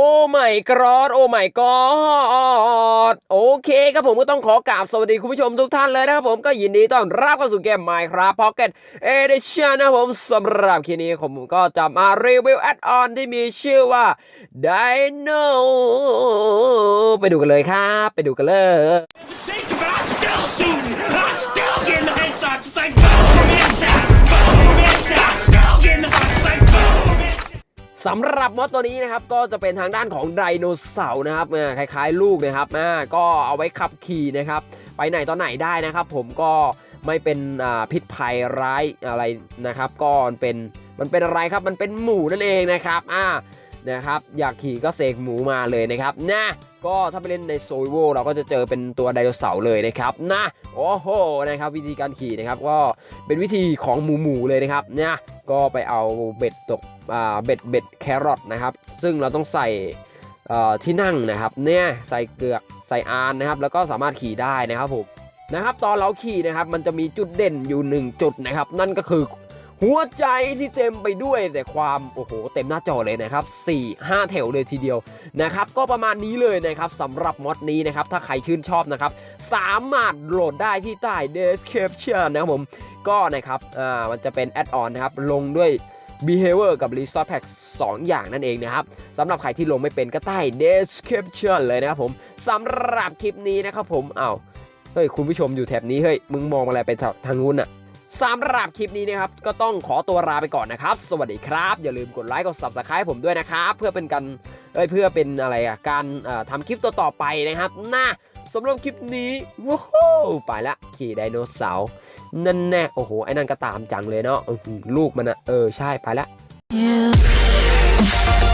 โอ้ไม่กรอดโอ้ไม่กอดโอเคครับผมก็ต้องขอกราบสวัสดีคุณผู้ชมทุกท่านเลยนะครับผมก็ยินดีต้อนรับเข้าสู่เกม Minecraft Pocket Edition นะผมสำหรับคลิปนี้ผมก็จะมารีวิวแอดออนที่มีชื่อว่า Dino ไปดูกันเลยครับ ไปดูกันเลย สำหรับมอสตัวนี้นะครับก็จะเป็นทางด้านของไดโนเสาร์นะครับอ่าคล้ายๆ ลูกนะครับอ่าก็เอาไว้ขับขี่นะครับ ไปไหนตอนไหนได้นะครับ ผมก็ไม่เป็นอ่าพิษภัยร้ายอะไรนะครับ ก็เป็นมันเป็นอะไรครับมันเป็นหมูนั่นเองนะครับอ่า นะครับอยากขี่ก็เสกหมูมาเลยนะครับนะก็ถ้าไปเล่นในโซยโวเราก็จะเจอเป็นตัวไดโนเสาร์เลยนะครับนะโอ้โหนะครับวิธีการขี่นะครับก็เป็นวิธีของหมูหมูๆเลยนะครับนะก็ไปเอาเบ็ดตกอ่าเบ็ดเบ็ดแครอทนะครับซึ่งเราต้องใส่เอ่อที่นั่งนะครับเนี่ยใส่เกลือกใส่อานนะครับแล้วก็สามารถขี่ได้นะครับผมนะครับตอนเราขี่นะครับมันจะมีจุดเด่นอยู่หนึ่งจุดนะครับ นั่นก็คือ หัวใจที่เต็มไปด้วยแต่ความโอ้โหเต็มหน้าจอเลยนะครับ 4 5 แถวเลยทีเดียวนะครับ ก็ประมาณนี้เลยนะครับสำหรับมอดนี้นะครับ ถ้าใครชื่นชอบนะครับ สามารถโหลดได้ที่ใต้ description นะครับผม ก็นะครับอ่ามันจะเป็นแอดออนนะครับ ลงด้วย behavior กับ resource pack 2 อย่างนั่นเองนะครับสำหรับใครที่ลงไม่เป็นก็ใต้ description เลยนะครับผมสำหรับคลิปนี้นะครับผมเอ้าเฮ้ยคุณผู้ชมอยู่แถบนี้เฮ้ยมึงมองอะไรไปทางนู้นอะ สำหรับคลิปนี้นะครับก็ต้องขอตัวลาไปก่อนนะครับ สวัสดีครับ อย่าลืมกดไลค์กด subscribe ผมด้วยนะครับ เพื่อเป็นกันเอ้ยเพื่อเป็นอะไรอะการเอ่อทำคลิปตัวต่อไปนะครับนะสำหรับคลิปนี้ว้าวไปละขี่ไดโนเสาร์นั่นแน่โอ้โหไอ้นั่นก็ตามจังเลยเนาะลูกมันอะเออใช่ไปละ You